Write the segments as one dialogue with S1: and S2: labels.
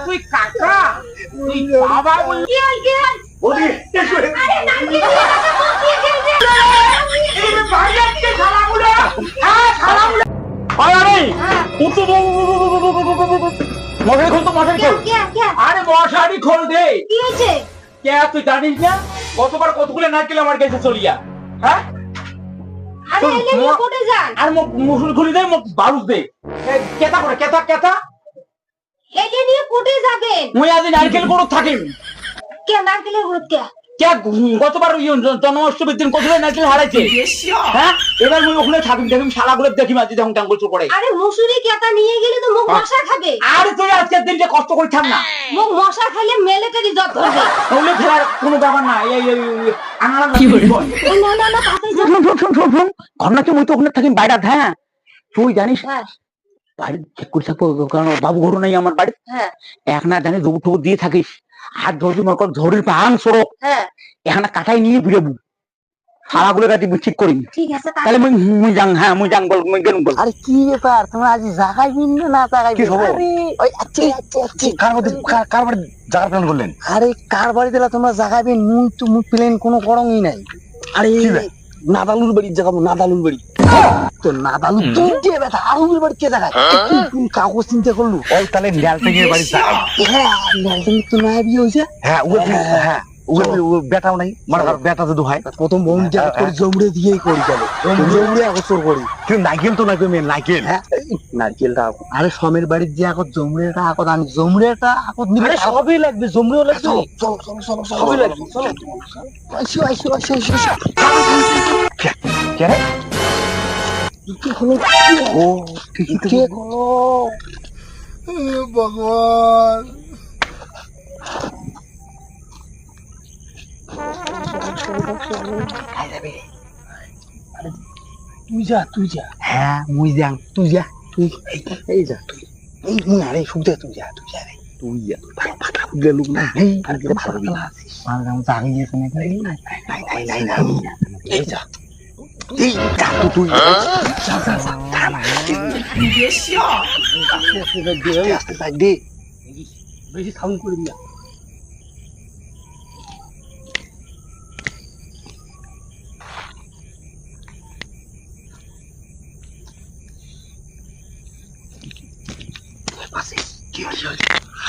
S1: তুই কাকা তুই বাবা বল মশারি খোল তো মশারি খোল আরে মশারি খোল দে
S2: কি
S1: তুই জানিস না কতবার কতগুলো নারকেল আমার কাছে চলিয়া হ্যাঁ
S2: আরে
S1: মোক মুসুর খুলি দে মোক বারুদ দে। কেতা করে কেতা কেতা?
S2: এলে নিয়ে কোটে যাবেন।
S1: মুই আজি নারকেল থাকিম।
S2: কে নারকেলের গুড় কে
S1: গতবার ইয়ে জন্মাষ্টমীর দিন কতগুলো নারকেল হারাইছে? হ্যাঁ? এবার মুই ওখানে থাকিম দেখিম শালাগুলো দেখিম আজি যখন টাঙ্গুল চুপ
S2: আরে মুসুরি কেতা নিয়ে গেলে তো মুখ মশা খাবে?
S1: আর তুই আজকের দিনটা কষ্ট করে থাক না।
S2: মুখ মশা খাইলে মেলেটারি জ্বর ধরবে।
S1: ওগুলো খেলার কোনো ব্যাপার না এই এই এই কি
S2: ও, না না না তাতে যান
S1: ঘটনা কি মুই তো ওখানে থাকিম বাইরে হ্যাঁ? তুই জানিস
S2: হ্যাঁ।
S1: বাড়ি চেক করে থাকব কারণ বাবু ঘর নাই আমার বাড়ি
S2: হ্যাঁ।
S1: এক না জানি দুপুর দিয়ে থাকিস। আর ধরবি মনে কর ঝড়ির পাহাং সড়ক
S2: হ্যাঁ।
S1: এখানে কাটাই নিয়ে কাটি ঠিক করি
S2: ঠিক আছে তাহলে
S1: তাহলে মুই মুই যাং হ্যাঁ মুই যাং বল মুই গেলুম বল।
S3: আরে কি ব্যাপার? তোমরা আজ জাগাইবি না না জাগাইবি
S4: কি খবর?
S3: ওই আচ্ছা আচ্ছা আচ্ছা।
S4: কার মধ্যে কার- কার বাড়ি যাওয়ার প্ল্যান করলেন?
S3: আরে কার বাড়ি দিলা তোমরা জাগাইবে মুই তো মুই প্লেন কোনো করংই নাই। আরে নাদালুর বাড়ি জাগাবো নাদালুর বাড়ি। তো নাদালু তুই যে বেটা আলুর বাড়ি কে জাগায়? তুই কোন কাগজ চিন্তা করলু?
S4: ওই তাহলে ন্যালটিং এর বাড়ি যাই
S3: হ্যাঁ ন্যালটিং তো না বিয়ে হয়েছে।
S4: হ্যাঁ ও হ্যাঁ। বেটাও নাই মানে তার বেটা যদি হয়।
S3: প্রথম বোন যা করে জমড়ে দিয়েই করি যাবে জমড়ে আগসর করি।
S4: কিন্তু নাইকেল তো নাকি মেয়ে নাইকেল
S3: হ্যাঁ নারকেলটা আরে সমের বাড়ির যে আগত জমড়েটা আগত আনি জমড়েটা নিলে
S1: আরে সবই লাগবে জমরিও লাগবে।
S3: চলো
S1: সবই লাগবে চলো।
S4: কে রে?
S3: কি হলো
S4: ও ঠিকই তো
S3: কে হলো। ভগবান। তুই যা তুই যা হ্যাঁ মুই যাং তুই যা তুই এই এই যা তুই এই মুই আরে সুবিধা তুই যা তুই যা রে
S4: তুই যা।
S3: ফাটা ফুলে লোক না এই আর কি ভালো ভালো আছিস মার গাম জাগি গেছে না নাই নাই নাই নাই নাই এই যা এই যা তো তুই যা যা যা থানা আস্তে আস্তে যাই দে বেশি সাউন্ড করবি না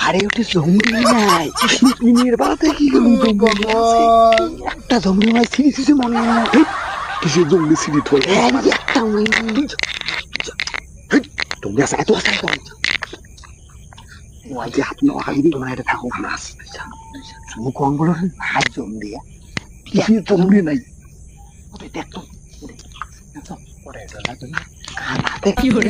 S3: আরে ওটা জমরি নাই মিনির বাড়াতে কি গেলুম জমরি একটা জমরি মাছ ছিঁড়ি ছিঁড়ি মনে হয়।
S4: কিসের জঙ্গলি সিঁড়ি থই
S3: একটা
S4: তুমি আসা এত আসা
S3: ওই যে আপনি অহাগিরি কোনো একটা থাকো। মাছ মুখ অঙ্গল হাত জম দিয়া।
S4: কিসের জঙ্গলি নাই?
S3: ওটা দেখতো তুমি কানাতে কি করে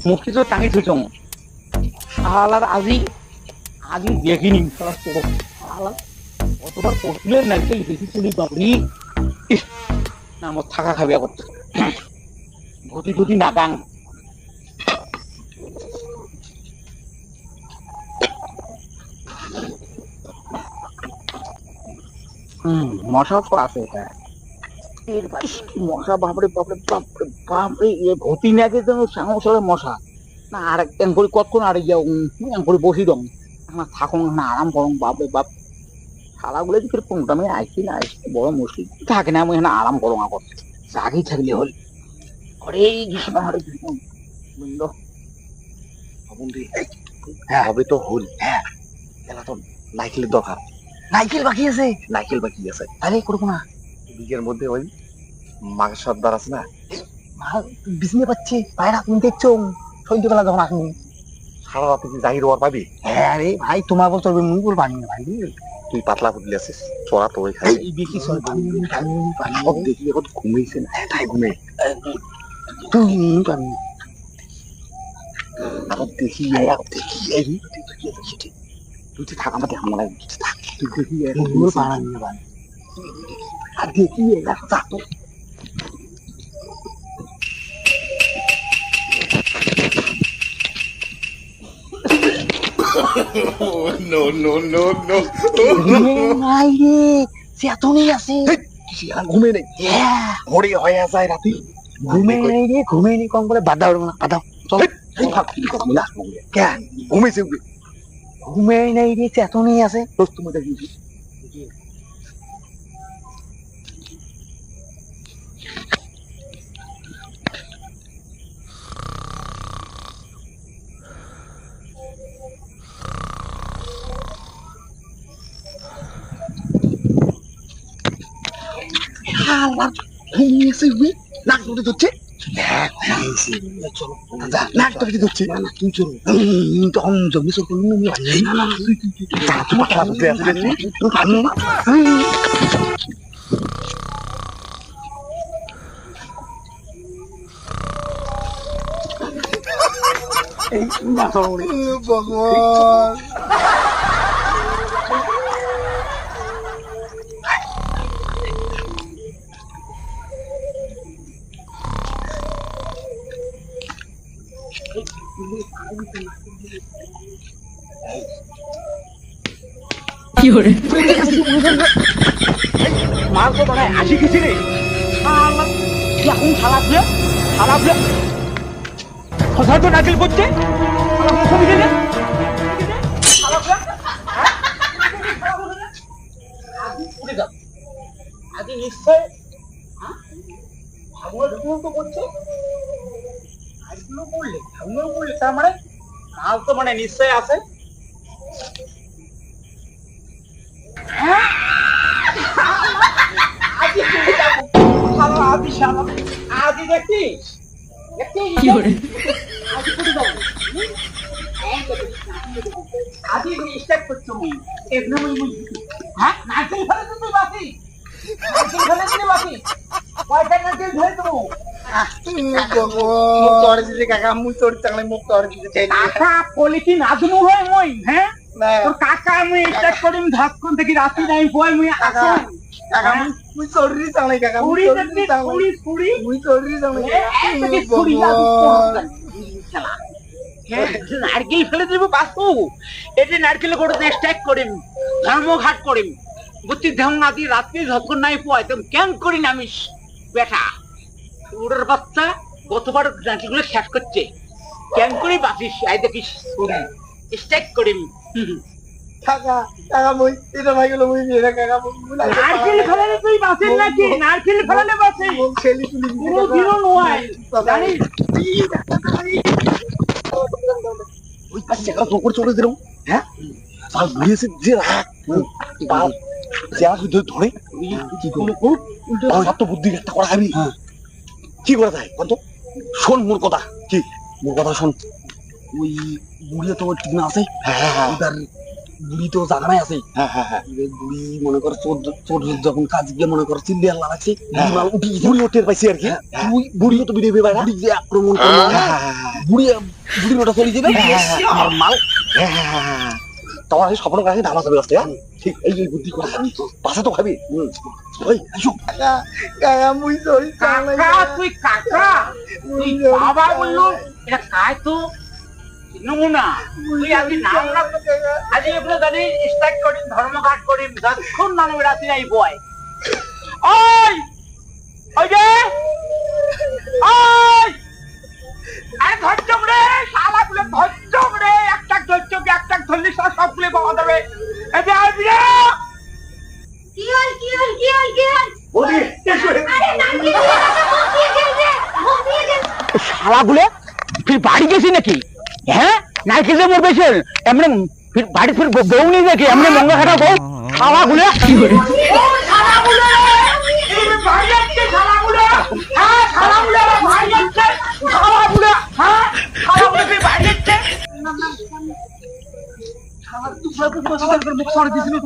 S1: হুম, মুখে তো টাঙি থুইছ শালার আজই আজই দেখিনি শালা কতবার কতগুলো নাইতে দেখি বাবরি না থাকা খাবে আবার ঘটি ঘটি নাগাং হুম মশা তো আছে এটা। এর কি মশা বাপরে বাপরে বাপরে বাপরে এ ঘটি নাকে যেন সাংসরে মশা। না আর এক করে কতক্ষণ আর ইয়া এক করে বসি দম না থাকুন না আরাম করুন বাপরে বাপ। শালাগুলো দিকে কোনটা আমি আইছি না আইছি বড় মুশকিল। থাকে না আমি এখানে আরাম করুন আগত জাগি থাকলে হল। হরে কৃষ্ণ হরে কৃষ্ণ বুঝলো
S4: বন্ধু হ্যাঁ। হবে তো হল হ্যাঁ। এলা তো নাইকেলের দরকার।
S3: নাইকেল বাকি আছে।
S4: নাইকেল বাকি আছে।
S3: আরে করব না।
S4: বিকের মধ্যে ওই মাঘ সর্দার আছে না?
S3: বিজনে পাচ্ছে ভাইরা তুমি দেখছ? সন্ধ্যেবেলা যখন আসুন
S4: সারা রাতে কি জাহির হওয়ার পাবি?
S3: হ্যাঁ রে ভাই তোমার বল চলবে মুই বল পানি ভাই।
S4: তুই পাতলা পুতলি আছিস চড়া তো ওই খাই
S3: পানি পানি
S4: সব দেখি এখন ঘুমিয়েছে না। তাই ঘুমে।
S3: তুই আবার দেখি দেখি
S1: তুই থাক আমার দেখা
S3: তুই দেখি দেখি আয়, আর থাক তো। নাই রে চেতনই আছে
S4: ঘুমে নেই
S3: ঘুমে নেই রে ঘুমে কম করে বাধা উঠবো না বাধা
S4: কেন ঘুমেছে
S3: ঘুমে নেই রে চেতনই আছে
S4: দোস্ত তুমি দেখি ঘুমিয়েছে নাক ধরে ধরছে। নাক। ধরে ধরছে। না না তুই চলো। তখন জমি চল না না না তুই তুই খারাপ হতে আছে রে তুই ভালো না ভগবান
S1: মাল তো মানে আসি কিছু রে। কি এখন খারাপ বুঝে শালা তো নাকিল করছে মাল তো মানে নিশ্চয় আছে? যাব। হুম? আজই স্টার্ট করছ মুই। এমনি মুই মুই। হ্যাঁ? নারকেল ফেলে তো তুই বাসি। নারকেল ফেলে দিলে বাসি। কয়টা
S4: মুখ তরে দিতে কাকা মুখ তোর চাংলে মুখ তরে দিতে চাই
S1: কাকা পলিথিন আদনু হয় মই হ্যাঁ? তোর কাকা মুই স্টার্ট করিম ধাক্কন থেকে রাতি নাই বয় মুই আসো
S4: কাকা মুই মুই চড়রি চাংলে কাকা মুই চড়রি
S1: দেখবি
S4: চাংলে
S1: কুড়ি কুড়ি?
S4: মুই চড়রি চাংলে
S1: নারকেল ফেলে দেবো বাসু। এটা নারকেল করে স্ট্যাক করিম ধর্মঘাট করিম। বুদ্ধি দিয়ে রাত্রি যখন নাই পোয়াই তুমি কেন করি নামিস বেটা? উড়ের বাচ্চা গতবার নারকেলগুলো শেষ করছে। কেন করে বাসিস আই দেখিস স্ট্যাক করিম।
S4: কাকা কাকা মুই এটা ভাই গেল মুই মেরে কাকা
S1: নারকেল ফেলালে তুই বাসিস নাকি? নারকেল ফেলালে বাসিস
S4: মুখ তুলি
S1: পুরো দিনও নয় জানিস?
S4: ওই পাশে কাকা তোর চড়ে দিলাম হ্যাঁ? ঘুরিয়েছে যে যা ধরে কি বুদ্ধি একটা করা আমি কি করা যায় কত শোন মোর কথা। কি? মোর কথা শোন। ওই বুড়ি তো ঠিক না আছে? ওটার বুড়ি তো আছে? এবার বুড়ি মনে কর চোর চোর যখন কাজ গিয়ে মনে কর চিল্লি আল্লাহ লাগছে মাল উঠি বুড়ি টের পাইছি আর কি? তুই বুড়িও তো বেরিয়ে বাইরে বুড়ি যে আক্রমণ বুড়ি বুড়ি ওটা চলে যাবে? আর মাল। তোমার এই স্বপ্ন কাছে ধামা রাস্তায় হ্যাঁ? ঠিক এই এই বুদ্ধি করে। পাশে তো খাবি? ওই আসো
S1: কাকা তুই কাকা তুই বাবা বলল এটা কায় তো? নমুনা। তুই আজ নাম আজ এগুলো জানি স্ট্রাইক করিম ধর্মঘাট করিম যতক্ষণ নাম রাতি নাই বয়। ওই! ওই যে! ওই! আরে ধৈর্য রে শালা গুলো শালাগুলো ফির বাড়ি গেছি নাকি? হ্যাঁ? নাই যে মরবে সে। এমনি ফির বাড়ি ফির বউ নেই নাকি এমনি মঙ্গা খাটা বউ। শালাগুলো হ্যাঁ হ্যাঁ শালা তুই মুখ সরে দিছিলি